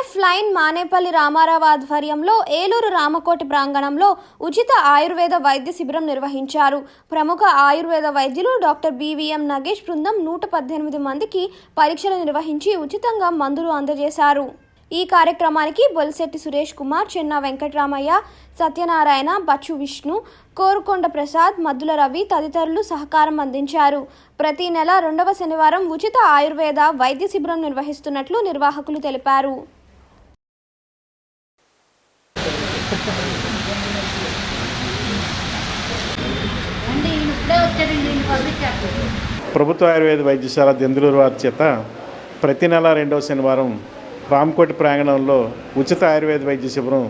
Life line Manepalli Ramarao ఆధ్వర్యంలో ఏలూరు రామకోటి ప్రాంగణంలో ఉచిత ఆయుర్వేద వైద్య శిబిరం నిర్వహించారు. ప్రముఖ ఆయుర్వేద వైద్యులు డాక్టర్ బీవీఎం నగేష్ బృందం నూట పద్దెనిమిది మందికి పరీక్షలు నిర్వహించి ఉచితంగా మందులు అందజేశారు. ఈ కార్యక్రమానికి బొలిశెట్టి సురేష్ కుమార్ చెన్న వెంకటరామయ్య సత్యనారాయణ బచ్చు విష్ణు కోరుకొండ ప్రసాద్ మద్దుల రవి తదితరులు సహకారం అందించారు. ప్రతి నెల రెండవ శనివారం ఉచిత ఆయుర్వేద వైద్య శిబిరం నిర్వహిస్తున్నట్లు నిర్వాహకులు తెలిపారు. ప్రభుత్వ ఆయుర్వేద వైద్యశాల దెందులూరు వారి చేత ప్రతి నెల రెండవ శనివారం రామకోటి ప్రాంగణంలో ఉచిత ఆయుర్వేద వైద్య శిబిరం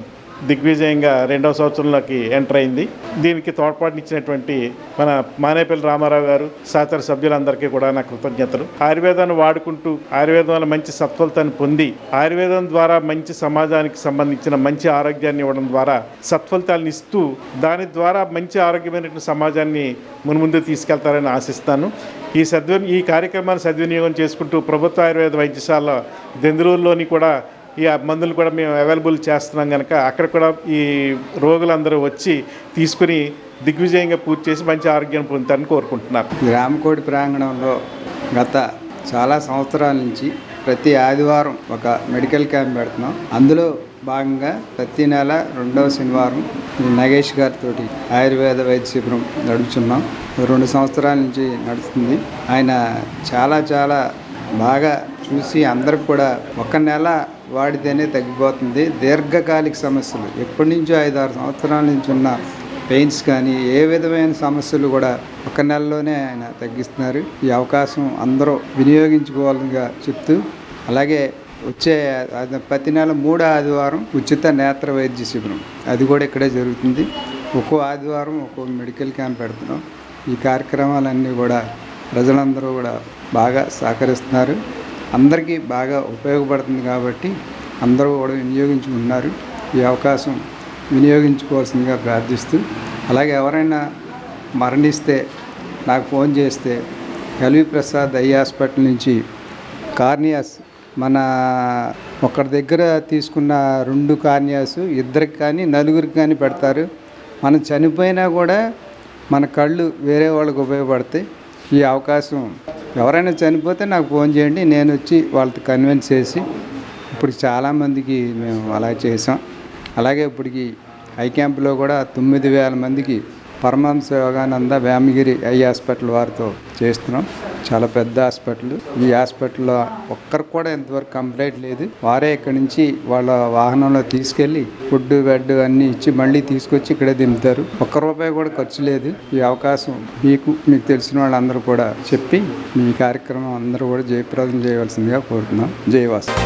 దిగ్విజయంగా రెండవ సంవత్సరంలోకి ఎంటర్ అయింది. దీనికి తోడ్పాటునిచ్చినటువంటి మన మానేపల్లి రామారావు గారు సహచర సభ్యులందరికీ కూడా నా కృతజ్ఞతలు. ఆయుర్వేదాన్ని వాడుకుంటూ ఆయుర్వేదం వల్ల మంచి సత్ఫలితాన్ని పొంది ఆయుర్వేదం ద్వారా మంచి సమాజానికి సంబంధించిన మంచి ఆరోగ్యాన్ని ఇవ్వడం ద్వారా సత్ఫలితాలను ఇస్తూ దాని ద్వారా మంచి ఆరోగ్యమైనటువంటి సమాజాన్ని మున్ముందు తీసుకెళ్తారని ఆశిస్తాను. ఈ సద్వి ఈ కార్యక్రమాన్ని సద్వినియోగం చేసుకుంటూ ప్రభుత్వ ఆయుర్వేద వైద్యశాల దెందులూరులోని కూడా ఈ మందులు కూడా మేము అవైలబుల్ చేస్తున్నాం కనుక అక్కడ కూడా ఈ రోగులందరూ వచ్చి తీసుకుని దిగ్విజయంగా పూర్తి చేసి మంచి ఆరోగ్యం పొందుతారని కోరుకుంటున్నారు. రామకోటి ప్రాంగణంలో గత చాలా సంవత్సరాల నుంచి ప్రతి ఆదివారం ఒక మెడికల్ క్యాంప్ పెడుతున్నాం. అందులో భాగంగా ప్రతి నెల రెండవ శనివారం నగేష్ గారితో ఆయుర్వేద వైద్య శిబిరం నడుచున్నాం రెండు సంవత్సరాల నుంచి నడుస్తుంది. ఆయన చాలా చాలా బాగా చూసి అందరికి కూడా ఒక నెల వాడితేనే తగ్గిపోతుంది. దీర్ఘకాలిక సమస్యలు ఎప్పటి నుంచో ఐదు ఆరు సంవత్సరాల నుంచి ఉన్న పెయిన్స్ కానీ ఏ విధమైన సమస్యలు కూడా ఒక నెలలోనే ఆయన తగ్గిస్తున్నారు. ఈ అవకాశం అందరూ వినియోగించుకోవాలిగా చెప్తూ అలాగే వచ్చే ప్రతి నెల మూడో ఆదివారం ఉచిత నేత్ర వైద్య శిబిరం. అది కూడా ఇక్కడే జరుగుతుంది. ఒక్కో ఆదివారం ఒక్కో మెడికల్ క్యాంప్ పెడుతున్నాం. ఈ కార్యక్రమాలన్నీ కూడా ప్రజలందరూ కూడా బాగా సహకరిస్తున్నారు. అందరికీ బాగా ఉపయోగపడుతుంది కాబట్టి అందరూ కూడా వినియోగించుకుంటున్నారు. ఈ అవకాశం వినియోగించుకోవాల్సిందిగా ప్రార్థిస్తూ అలాగే ఎవరైనా మరణిస్తే నాకు ఫోన్ చేస్తే ఎల్వి ప్రసాద్ ఐ హాస్పిటల్ నుంచి కార్నియాస్ మన ఒకరి దగ్గర తీసుకున్న రెండు కార్నియాస్ ఇద్దరికి కానీ నలుగురికి కానీ పెడతారు. మనం చనిపోయినా కూడా మన కళ్ళు వేరే వాళ్ళకి ఉపయోగపడతాయి. ఈ అవకాశం ఎవరైనా చనిపోతే నాకు ఫోన్ చేయండి. నేను వచ్చి వాళ్ళతో కన్విన్స్ చేసి ఇప్పుడు చాలామందికి మేము అలా చేసాం. అలాగే ఇప్పటికి హై క్యాంప్లో కూడా తొమ్మిది వేల మందికి పరమహంస యోగానంద వేమగిరి ఐ హాస్పిటల్ వారితో చేస్తున్నాం. చాలా పెద్ద హాస్పిటల్. ఈ హాస్పిటల్లో ఒక్కరికి కూడా ఇంతవరకు కంప్లైంట్ లేదు. వారే ఇక్కడి నుంచి వాళ్ళ వాహనంలో తీసుకెళ్ళి ఫుడ్ బెడ్ అన్నీ ఇచ్చి మళ్ళీ తీసుకొచ్చి ఇక్కడే దింపుతారు. ఒక్క రూపాయి కూడా ఖర్చు లేదు. ఈ అవకాశం మీకు మీకు తెలిసిన వాళ్ళందరూ కూడా చెప్పి మీ కార్యక్రమం అందరూ కూడా జయప్రదం చేయవలసిందిగా కోరుతున్నాం. జయవాసం